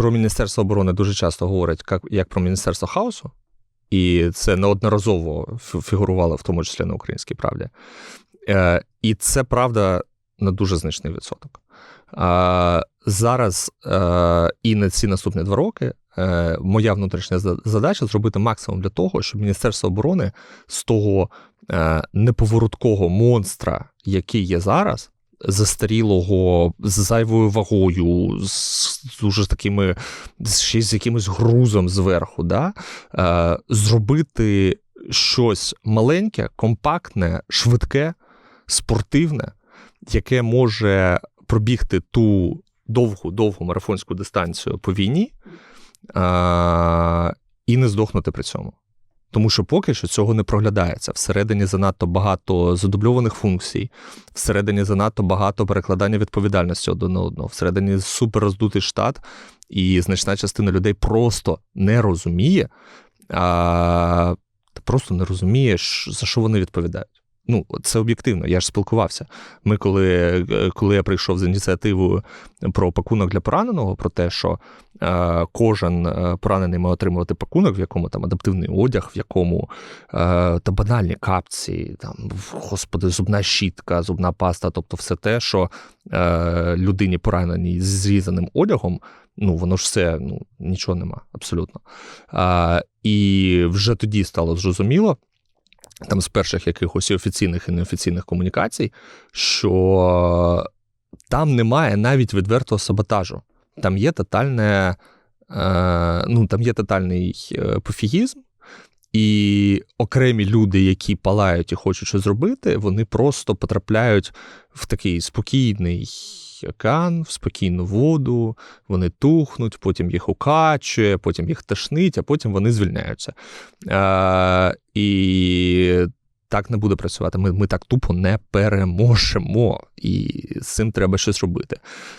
про Міністерство оборони дуже часто говорять як, про Міністерство хаосу, і це неодноразово фігурувало, в тому числі на українській правді. Е, і це правда на дуже значний відсоток. Зараз е, і на ці наступні два роки е, моя внутрішня задача зробити максимум для того, щоб Міністерство оборони з того неповороткого монстра, який є зараз, застарілого, з зайвою вагою, з дуже такими, ще з якимось грузом зверху, да? е, зробити щось маленьке, компактне, швидке, спортивне, яке може пробігти ту довгу довгу марафонську дистанцію по війні а, і не здохнути при цьому. Тому що поки що цього не проглядається. Всередині занадто багато задубльованих функцій, всередині занадто багато перекладання відповідальності один на одного, всередині супер роздутий штат, і значна частина людей просто не розуміє, а, просто не розуміє, за що вони відповідають. Ну, це об'єктивно, я ж спілкувався. Ми, коли, е, коли я прийшов з ініціативою про пакунок для пораненого, про те, що е, кожен е, поранений має отримувати пакунок, в якому там адаптивний одяг, в якому е, та банальні капці, там, господи, зубна щітка, зубна паста, тобто все те, що е, людині пораненій з зрізаним одягом, ну воно ж все, ну нічого нема, абсолютно. А, і вже тоді стало зрозуміло. Там з перших якихось офіційних і неофіційних комунікацій, що там немає навіть відвертого саботажу. Там є тотальне, е, ну, там є тотальний е, пофігізм, і окремі люди, які палають і хочуть щось зробити, вони просто потрапляють в такий спокійний океан, в спокійну воду, вони тухнуть, потім їх укачує, потім їх тошнить, а потім вони звільняються. Е, і так не буде працювати. Ми, ми так тупо не переможемо, і з цим треба щось робити.